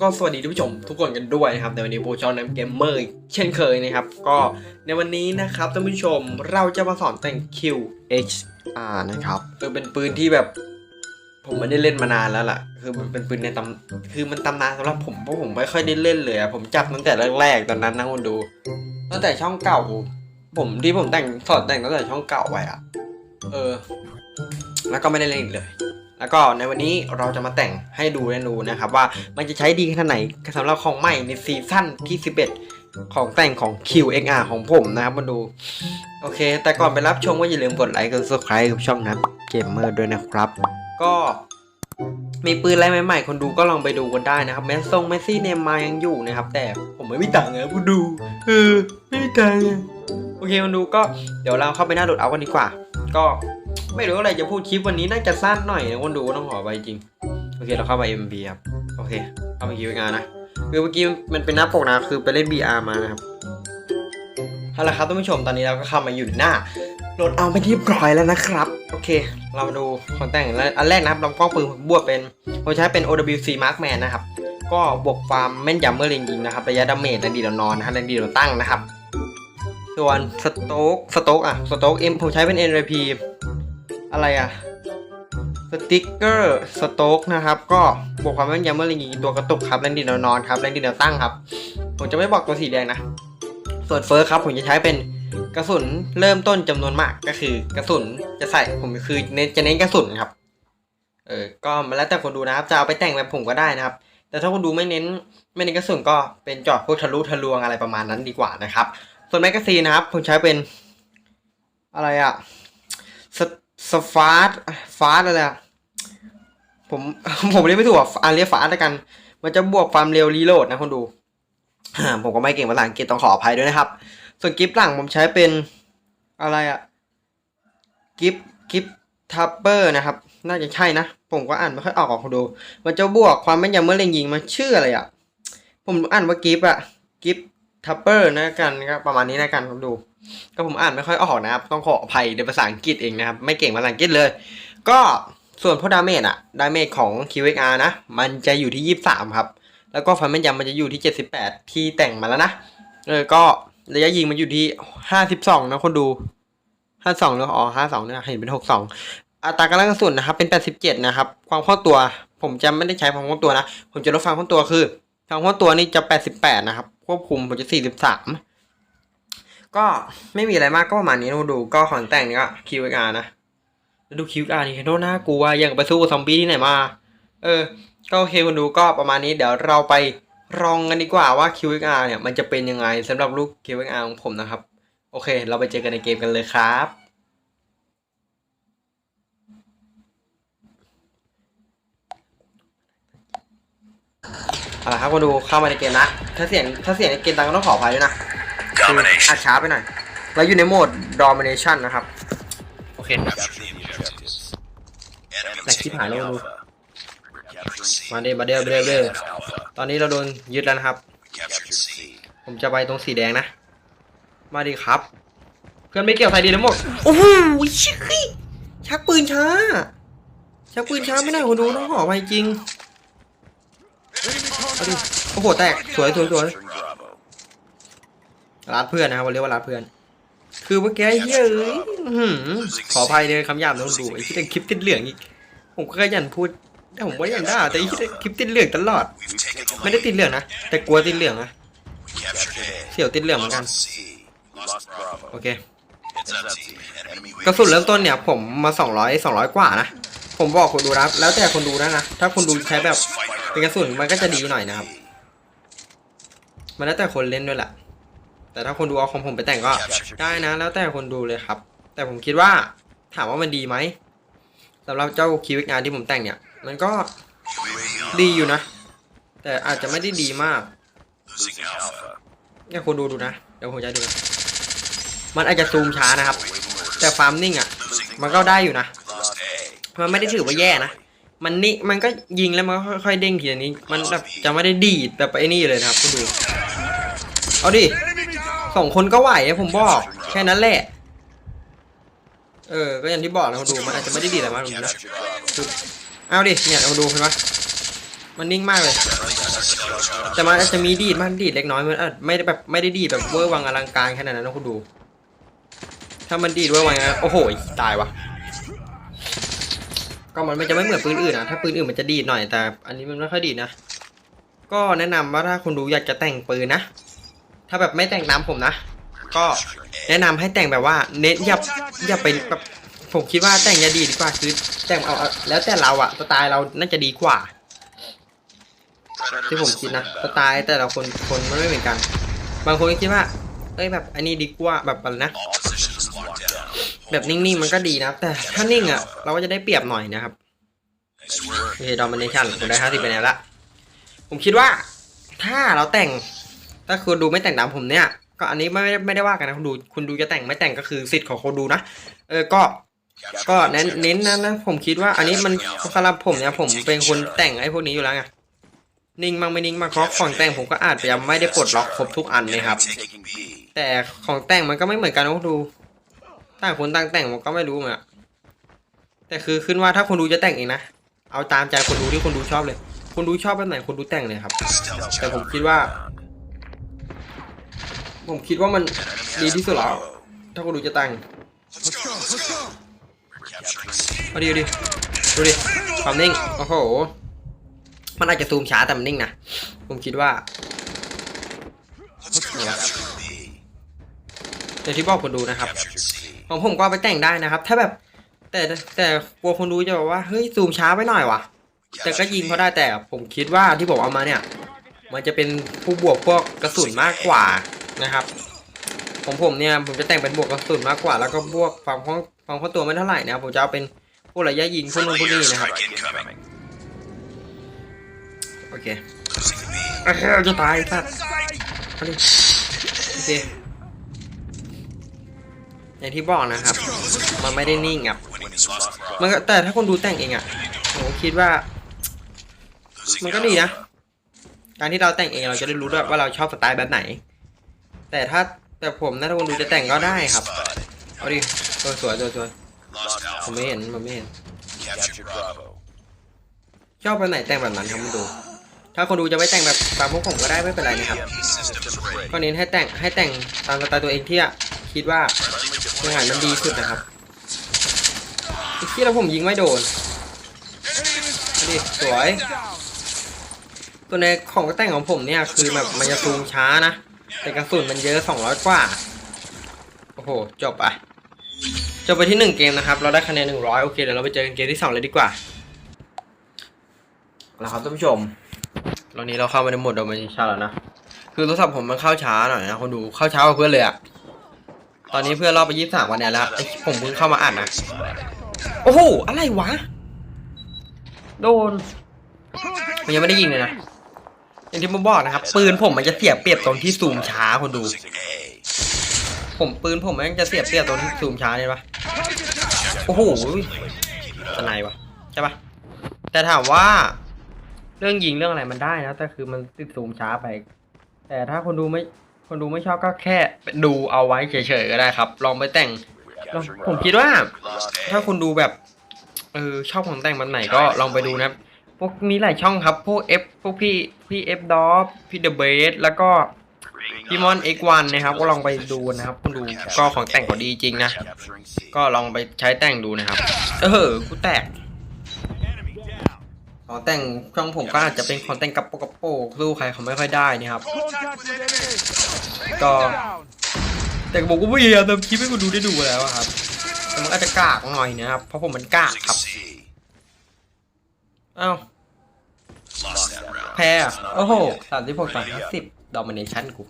ก็สวัสดีท่านผู้ชมทุกคนกันด้วยนะครับในวันนี้โบชอนนเกมเมอร์เช่นเคยนะครับ ก็ในวันนี้นะครับท่านผู้ชมเราจะมาสอนแต่ง QHR นะครับคือเป็นปืนที่แบบ ผมไม่ได้เล่นมานานแล้วล่ะ คือมันเป็นปืนในตำคือมันตำนานสำหรับผมเพราะผมไม่ค่อยได้เล่นเลยอะผมจับตั้งแต่แรกๆตอนนั้นนะคุณดู ตั้งแต่ช่องเก่า ผมที่ผมแต่งสอนแต่งตั้งแต่ช่องเก่าไปอะเออ แล้วก็ไม่ได้เล่นอีกเลย แล้วก็ในวันนี้เราจะมาแต่งให้ดูและดูนะครับ ว่ามันจะใช้ดีขนาดไหนสำหรับของใหม่ในซีซั่นที่ 11 ของแต่งของ QXR ของผมนะครับมาดู โอเค แต่ก่อนไปรับชมก็อย่าลืมกดไลค์กด subscribe กับช่องนั้นเกมเมอร์ด้วยนะครับ ก็มีปืนอะไรใหม่ๆ คนดูก็ลองไปดูกันได้นะครับ แมสซงแมสซี่เนมมายังอยู่นะครับ แต่ผมไม่มีตังค์นะคุณดูเออไม่มีตังค์โอเคคนดูก็เดี๋ยวเราเข้าไปหน้าโหลดเอากันดีกว่า ก็ ไม่รู้อะไรจะพูดคลิปวันนี้น่าจะสั้นหน่อยนะคนดูต้องขอไปจริง โอเคเราเข้าไป MB ครับ โอเคเข้าไปคิวงานนะ คือเมื่อกี้มันเป็นหน้าปกนะ คือไปเล่น BR มานะครับเอาละครับท่านผู้ชมตอนนี้เราก็เข้ามาอยู่หน้าโหลดเอาไปที่เรียบร้อยแล้วนะครับ โอเค เรามาดูของแต่งแล้วอันแรกนะครับลำกล้องปืนบวกเป็นผมใช้เป็น OWC Markman นะครับ ก็บวกความแม่นยำเมื่อเล็งยิงนะครับระยะดาเมจแรงดีดนอนนะครับแรงดีดตั้งนะครับ ส่วนสโต๊กสโต๊กอะสโต๊กเอ็มผมใช้เป็น NRP อะไรอะสติ๊กเกอร์สโต๊กนะครับ ก็บวกความแม่นยำเมื่อเล็งยิงตัวกระตุกครับแรงดีดนอนครับแรงดีดตั้งครับ ผมจะไม่บอกตัวสีแดงนะ ส่วนเฟิร์สครับผมจะใช้เป็นกระสุนเริ่มต้นจำนวนมากก็คือกระสุนจะใส่ผมคือเน้นจะเน้นกระสุนครับ เออก็มาแล้วแต่คนดูนะครับ จะเอาไปแต่งแบบผมก็ได้นะครับ แต่ถ้าคนดูไม่เน้นไม่เน้นกระสุนก็เป็นจอดพวกทะลุทะลวงอะไรประมาณนั้นดีกว่านะครับ ส่วนแมกกาซีนนะครับ ผมใช้เป็นอะไรอะ สฟาร์ฟาร์อะไรอะผมผมเรียกไม่ถูกอะอ่านเรียกฟาร์แล้วกัน มันจะบวกความเร็วรีโหลดนะคนดู ผมก็ไม่เก่งภาษาอังกฤษต้องขออภัยด้วยนะครับ ส่วนกิฟต์หลังผมใช้เป็นอะไรอะกิฟกิฟทัปเปอร์นะครับ น่าจะใช่นะ ผมก็อ่านไม่ค่อยออกของคุณดู มันจะบวกความแม่นยำเมื่อเล็งยิงมันชื่ออะไรอะผมอ่านว่ากิฟอะกิฟ ทัปเปอร์นะกันครับประมาณนี้นะกันคุณดู ก็ผมอ่านไม่ค่อยออกนะครับ ต้องขออภัยในภาษาอังกฤษเองนะครับ ไม่เก่งภาษาอังกฤษเลย ก็ส่วนพวกดาเมจอะดาเมจของ QXR นะ มันจะอยู่ที่ 23 ครับ แล้วก็ความแม่นยำมันจะอยู่ที่ 78 ที่แต่งมาแล้วนะ เออ ก็ระยะยิงมันอยู่ที่ 52 นะคนดู 52แล้วอ๋อ52เนี่ยเห็นเป็น 62 อัตรากำลังกระสุนนะครับ เป็น 87 นะครับ ความคล่องตัว ผมจะไม่ได้ใช้ความคล่องตัวนะ ผมจะลดความคล่องตัวคือ ความคล่องตัวนี่จะ 88 นะครับ ควบคุมผมจะ43ก็ไม่มีอะไรมากก็ประมาณนี้นะคนดูก็ของแต่งนี่ก็ QXR นะแล้วดู QXR นี่โคตรน่ากลัวอย่างไปสู้ซอมบี้ที่ไหนมา เออ ก็โอเคคุณดูก็ประมาณนี้เดี๋ยวเราไปลองกันดีกว่าว่า QXR เนี่ยมันจะเป็นยังไงสำหรับลูก QXR ของผมนะครับ โอเค เราไปเจอกันในเกมกันเลยครับ เอาละครับคุณดูเข้ามาในเกมนะ ถ้าเสียงถ้าเสียงในเกมดังก็ต้องขออภัยด้วยนะคืออัดช้าไปหน่อย เราอยู่ในโหมด domination นะครับ โอเคแหลกชิบหายแล้วดูมาเดมาเดมาเดมาเดตอนนี้เราโดนยึดแล้วนะครับ ผมจะไปตรงสีแดงนะ มาดีครับ เพื่อนไม่เกี่ยวใส่ดีทั้งหมด โอ้โหชิคกี้ชักปืนช้า ชักปืนช้าไม่ได้คนดูต้องห่อไปจริงเอา ดิโอ้โหแตกสวยสวยสวยรัดเพื่อนนะครับเราเรียกว่ารัดเพื่อน คือเมื่อกี้เหี้ยขออภัยเลยคำหยาบต้องดูไอ้ที่เป็นคลิปติดเหลืองอีกผมก็ยันพูดแต่ผมว่าย่างด่าแต่ไอ้ที่คลิปติดเหลืองตลอด ไม่ได้ติดเหลืองนะแต่กลัวติดเหลืองนะเสี่ยวติดเหลืองเหมือนกันโอเคกระสุนเริ่มต้นเนี่ยผมมา 200 200 กว่านะ ผมบอกคนดูนะ แล้วแต่คนดูนะนะ ถ้าคนดูใช้แบบ เป็นกระสุนมันก็จะดีหน่อยนะครับ มันแล้วแต่คนเล่นด้วยแหละ แต่ถ้าคนดูเอาของผมไปแต่งก็ได้นะ แล้วแต่คนดูเลยครับ แต่ผมคิดว่าถามว่ามันดีไหมสำหรับเจ้าคิวงานที่ผมแต่งเนี่ย มันก็ดีอยู่นะ แต่อาจจะไม่ได้ดีมากเนี่ยคนดูดูนะ เดี๋ยวผมจะดูนะมันอาจจะซูมช้านะครับ แต่ฟาร์มนิ่งอะ มันก็ได้อยู่นะ มันไม่ได้ถือว่าแย่นะ มันนี่มันก็ยิงแล้วมันก็ค่อยๆเด้งทีละนี้ มันแบบจะไม่ได้ดีดแบบไอ้นี่เลยนะครับคุณดู เอาดิสองคนก็ไหวอะผมบอก แค่นั้นแหละ เออ ก็อย่างที่บอกนะคุณดูมันอาจจะไม่ได้ดีอะไรมากหรอกนะเอาดิ เนี่ยเราดูเห็นปะมันนิ่งมากเลย แต่มันอาจจะมีดีดมันดีดเล็กน้อยมันอาจไม่ได้แบบไม่ได้ดีดแบบเวอร์วังอลังการขนาดนั้นนะคุณดู ถ้ามันดีดเวอร์วังนะโอ้โหตายวะ ก็มันไม่จะไม่เหมือนปืนอื่นนะถ้าปืนอื่นมันจะดีดหน่อยแต่ อันนี้มันไม่ค่อยดีดนะ ก็แนะนำว่าถ้าคุณดูอยากจะแต่งปืนนะ ถ้าแบบไม่แต่งน้ำผมนะ ก็แนะนำให้แต่งแบบว่าเน้นอย่าอย่าไปแบบผมคิดว่าแต่งอย่าดีดีกว่าคือแต่งเอาเอาแล้วแต่เราอะสไตล์เราน่าจะดีกว่า ที่ผมคิดนะสไตล์แต่ละคนคนมันไม่เหมือนกัน บางคนก็คิดว่าเอ้ยแบบอันนี้ดีกว่าแบบอะไรนะ แบบนิ่งๆมันก็ดีนะแต่ถ้านิ่งอะเราก็จะได้เปรียบหน่อยนะครับโอเคดอมิเนชันผมได้ห้าสิบไปแล้วละผมคิดว่าถ้าเราแต่ง ถ้าคุณดูไม่แต่งตามผมเนี่ย ก็อันนี้ไม่ไม่ได้ว่ากันนะคุณดูคุณดูจะแต่งไม่แต่งก็คือสิทธิ์ของคนดูนะเออก็ก็เน้นเน้นนะนะผมคิดว่าอันนี้มันสำหรับผมเนี่ยผมเป็นคนแต่งไอ้พวกนี้อยู่แล้วไงนิ่งมั่งไม่นิ่งมั่งเพราะของแต่งผมก็อาจจะยังไม่ได้ปลดล็อกครบทุกอันนะครับ แต่ของแต่งมันก็ไม่เหมือนกันนะคุณดู ต่างคนต่างแต่งผมก็ไม่รู้เหมือนกันแต่คือขึ้นว่าถ้าคนดูจะแต่งเองนะ เอาตามใจคนดูที่คนดูชอบเลย คนดูชอบแบบไหนคนดูแต่งเลยครับ แต่ผมคิดว่า ผมคิดว่ามันดีที่สุดแล้ว ถ้าคนดูจะแต่งเอาดิเอาดิดูดิความนิ่ง โอ้โห มันอาจจะซูมช้าแต่มันนิ่งนะ ผมคิดว่าเนี่ยอย่างที่บอกคนดูนะครับ ของผมก็ไปแต่งได้นะครับ ถ้าแบบ แต่แต่กลัวคนดูจะบอกว่าเฮ้ยซูมช้าไปหน่อยวะแต่ก็ยิงเขาได้แต่ผมคิดว่าที่ผมเอามาเนี่ย มันจะเป็นผู้บวกพวกกระสุนมากกว่านะครับของผมเนี่ยผมจะแต่งเป็นบวกกระสุนมากกว่าแล้วก็บวกความคล่องความคล่องตัวไม่เท่าไหร่นะครับผมจะเอาเป็นพวกระยะยิงพวกนู้นพวกนี้นะครับโอเคจะตายสัตว์โอเค อย่างที่บอกนะครับ มันไม่ได้นิ่งอะมันก็แต่ถ้าคนดูแต่งเองอะผมคิดว่า มันก็ดีนะ การที่เราแต่งเองเราจะได้รู้ด้วยว่าเราชอบสไตล์แบบไหน แต่ถ้าแต่ผมนะถ้าคนดูจะแต่งก็ได้ครับเอาดิตัวสวยตัวสวยผมไม่เห็นผมไม่เห็นชอบแบบไหนแต่งแบบนั้นครับคุณดู ถ้าคนดูจะไม่แต่งแบบตามพวกผมก็ได้ไม่เป็นไรนะครับ ก็เน้นให้แต่งให้แต่งตามสไตล์ตัวเองที่คิดว่ายังไงมันดีสุดนะครับไอ้ที่เราผมยิงไม่โดนเอาดิสวย ตัวในของแต่งของผมเนี่ยคือแบบมันจะซูมช้านะ แต่กระสุนมันเยอะ200กว่า โอ้โห จบอะ จบไปที่หนึ่งเกมนะครับ เราได้คะแนน100 โอเคเดี๋ยวเราไปเจอกันเกมที่สองเลยดีกว่าแล้วครับท่านผู้ชม ตอนนี้เราเข้ามาในโหมดโดมินิชันแล้วนะ คือโทรศัพท์ผมมันเข้าช้าหน่อยนะคนดูเข้าช้ากว่าเพื่อนเลยอะตอนนี้เพื่อนรอบไปยี่สามวันเนี่ยแล้วไอผมเพิ่งเข้ามาอ่านนะ โอ้โห อะไรวะ โดน มันยังไม่ได้ยิงเลยนะ อย่างที่ผมบอกนะครับ ปืนผมมันจะเสียเปรียบตรงที่ซูมช้าคนดู ผมปืนผมมันจะเสียเปรียบตรงที่ซูมช้าเนี่ยปะโอ้โหสไนวะใช่ปะแต่ถามว่า เรื่องยิงเรื่องอะไรมันได้นะ แต่คือมันติดซูมช้าไป แต่ถ้าคนดูไม่คนดูไม่ชอบก็แค่ดูเอาไว้เฉยๆก็ได้ครับ ลองไปแต่งลองผมคิดว่า ถ้าคุณดูแบบเออชอบของแต่งแบบไหนก็ลองไปดูนะครับพวกมีหลายช่องครับ พวก F พวกพี่พี่ F d o p พี่ The b a s แล้วก็พี่มอน X1 นะครับ ก็ลองไปดูนะครับคุณดูก็ของแต่งก็ดีจริงนะ ก็ลองไปใช้แต่งดูนะครับ เออกูแตก ของแต่งช่องผมก็อาจจะเป็นของแต่งกระโปรงกระโปรงสู้ใครเขาไม่ค่อยได้นี่ครับ ก็แต่ผมก็พยายามทำคลิปให้คุณดูได้ดูแล้วอะครับ แต่มันอาจจะกากหน่อยนะครับ เพราะผมมันกากครับอ้าวแพ้อะโอ้โหสามสิบหกต่อห้าสิบดอมิเนชันกู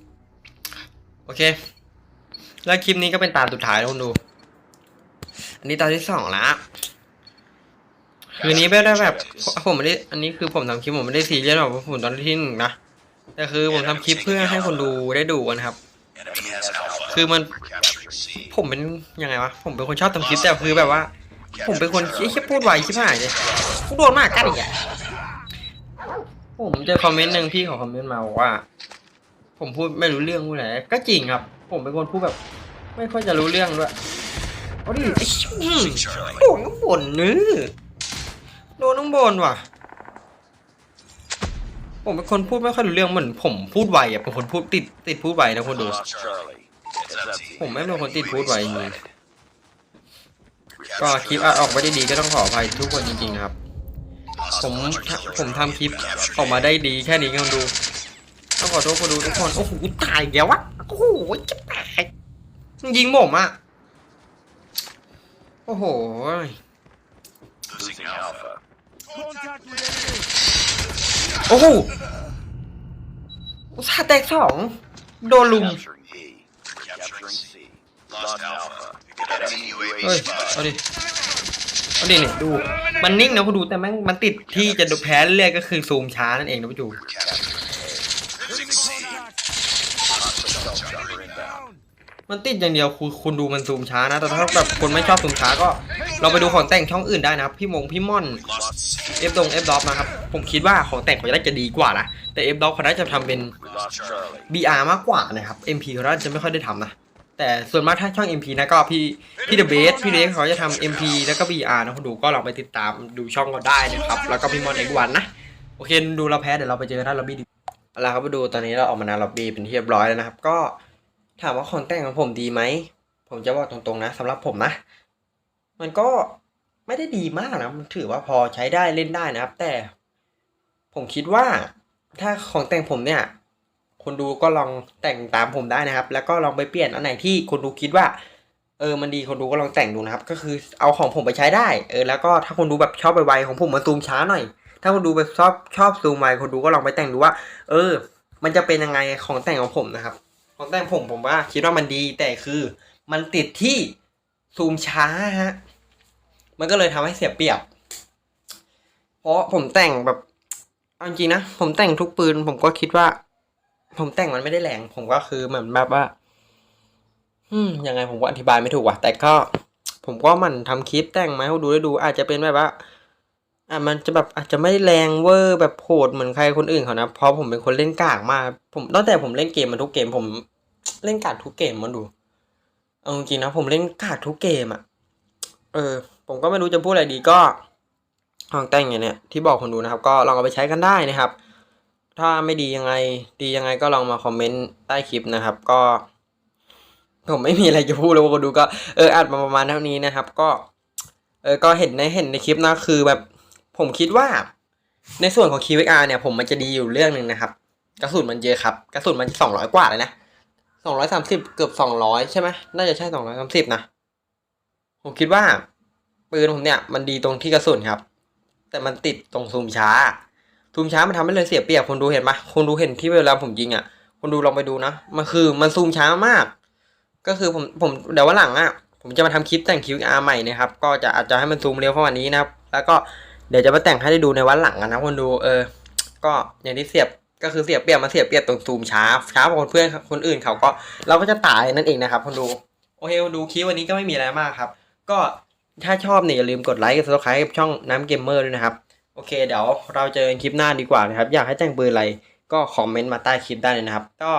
โอเค แล้วคลิปนี้ก็เป็นตาสุดท้ายแล้วคุณดู อันนี้ตาที่สองละ คืนนี้ไม่ได้แบบผมไม่ได้อันนี้คือผมทำคลิปผมไม่ได้ซีเรียสหรอกว่าผมตอนที่หนึ่งนะแต่คือผมทำคลิปเพื่อให้คนดูได้ดูกันครับ คือมันผมเป็นยังไงวะผมเป็นคนชอบทำคลิปแต่คือแบบว่า ผมเป็นคนขี้ขี้พูดไวชิบหายเลยพูดโดนมากกันอีกอะผมเจอคอมเมนต์หนึ่งพี่เขาคอมเมนต์มาบอกว่า ผมพูดไม่รู้เรื่องพูดอะไรก็จริงครับ ผมเป็นคนพูดแบบ ไม่ค่อยจะรู้เรื่องด้วยเอาดิไอ้ยโดน้ำบ่นนื้อ โดนน้ำบ่นว่ะ ผมเป็นคนพูดไม่ค่อยรู้เรื่องเหมือนผมพูดไวอะเป็นคนพูดติดติดพูดไวนะคนดู ผมไม่เป็นคนติดพูดไวจริงก็คลิปอัดออกมาได้ดีก็ต้องขออภัยทุกคนจริงๆครับ ผมผมทำคลิปออกมาได้ดีแค่นี้ก็ดูต้องขอโทษคนดูทุกคนโอ้โหตายอีกแล้ววะโอ้โหจะตายยิงผมอะโอ้โห Losing Alpha. โอ้โหอุตส่าห์แตกสองโดนลุม Capturing E. Capturing C. Lost Alpha. Enemy เฮ้ย UAV เอา spotted. ดิ เอาดิเนี่ยดู มันนิ่งนะคุณดูแต่แม่งมันติดที่จะดูแพ้เรื่อยๆก็คือซูมช้านั่นเองนะพี่จู Losing C. Hostile self-jumper inbound. มันติดอย่างเดียวคุณคุณดูมันซูมช้านะ แต่ถ้าแบบคนไม่ชอบซูมช้าก็ ลองไปดูของแต่งช่องอื่นได้นะครับ พี่มงพี่ม่อนเอฟดงเอฟดอปนะครับ ผมคิดว่าของแต่งเขาจะได้จะดีกว่านะแต่เอฟดอปเขาน่าจะทำเป็น BR มากกว่านะครับ MP เขาน่าจะไม่ค่อยได้ทำนะแต่ส่วนมากถ้าช่อง MP นะก็พี่พี่เดอะเบสพี่เดฟเขาจะทำ MP แล้วก็ BR นะคุณดูก็ลองไปติดตามดูช่องเขาได้นะครับ แล้วก็พี่มอนเอกวันนะ โอเคดูเราแพ้เดี๋ยวเราไปเจอกันหน้าล็อบบี้ดีเอาละครับมาดูตอนนี้เราออกมาหน้าล็อบบี้เป็นที่เรียบร้อยแล้วนะครับ ก็ถามว่าของแต่งของผมดีไหม ผมจะบอกตรงๆนะสำหรับผมนะ มันก็ไม่ได้ดีมากนะมันถือว่าพอใช้ได้เล่นได้นะครับ แต่ ผมคิดว่าถ้าของแต่งผมเนี่ยคนดูก็ลองแต่งตามผมได้นะครับ แล้วก็ลองไปเปลี่ยนอันไหนที่คนดูคิดว่า เออมันดีคนดูก็ลองแต่งดูนะครับ ก็คือเอาของผมไปใช้ได้ เออแล้วก็ถ้าคนดูแบบชอบไวๆของผมมาซูมช้าหน่อย ถ้าคนดูแบบชอบชอบซูมไวคนดูก็ลองไปแต่งดูว่า เออ มันจะเป็นยังไงของแต่งของผมนะครับ ของแต่งผมผมว่าคิดว่ามันดีแต่คือ มันติดที่ซูมช้าฮะ มันก็เลยทำให้เสียเปรียบ เพราะผมแต่งแบบเอาจริงนะผมแต่งทุกปืน ผมก็คิดว่า ผมแต่งมันไม่ได้แรง ผมก็คือเหมือนแบบว่า อืมยังไงผมก็อธิบายไม่ถูกว่ะ แต่ก็ ผมก็มันทำคลิปแต่งมาให้ดูได้ดู อาจจะเป็นแบบว่าอะมันจะแบบอาจจะไม่แรงเวอร์แบบโหดเหมือนใครคนอื่นเขานะ เพราะผมเป็นคนเล่นกากมาก ผมตั้งแต่ผมเล่นเกมมาทุกเกม ผมเล่นกากทุกเกมมาดู เอาจริงนะผมเล่นกากทุกเกมอะ เออ ผมก็ไม่รู้จะพูดอะไรดีก็ของแต่งอย่างเนี้ยที่บอกคนดูนะครับ ก็ลองเอาไปใช้กันได้นะครับ ถ้าไม่ดียังไงดียังไงก็ลองมาคอมเมนต์ใต้คลิปนะครับ ก็ ผมไม่มีอะไรจะพูดแล้วคนดูก็เอออัดมาประมาณเท่านี้นะครับ ก็เออก็เห็นในเห็นในคลิปนะคือแบบผมคิดว่า ในส่วนของ QXR เนี่ย ผมมันจะดีอยู่เรื่องหนึ่งนะครับ กระสุนมันเยอะครับ กระสุนมันสองร้อยกว่าเลยนะสองร้อยสามสิบเกือบสองร้อยใช่ไหมน่าจะใช่สองร้อยสามสิบนะ ผมคิดว่า ปืนผมเนี่ยมันดีตรงที่กระสุนครับ แต่มันติดตรงซูมช้าซูมช้ามันทำให้เลยเสียเปรียบคนดูเห็นปะคนดูเห็นที่เวลาผมยิงอะ คนดูลองไปดูนะมันคือมันซูมช้ามาก ก็คือผมผมเดี๋ยววันหลังอะผมจะมาทำคลิปแต่ง QR ใหม่นะครับ ก็จะอาจจะให้มันซูมเร็วเข้ามานี้นะครับ แล้วก็เดี๋ยวจะมาแต่งให้ได้ดูในวันหลังอะนะคนดูเออ ก็อย่างที่เสียบก็คือเสียบเปรียบมาเสียบเปรียบตรงซูมช้าช้ากว่าคนเพื่อนคนอื่นเขาก็เราก็จะตายนั่นเองนะครับคนดูโอเคคนดูคลิปวันนี้ก็ไม่มีอะไรมากครับ ก็ ถ้าชอบเนี่ยอย่าลืมกดไลค์กดซับสไครต์กับช่องน้ำเกมเมอร์ด้วยนะครับ โอเคเดี๋ยวเราเจอกันคลิปหน้าดีกว่านะครับ อยากให้แจ้งปืนอะไรก็คอมเมนต์มาใต้คลิปได้เลยนะครับ ก็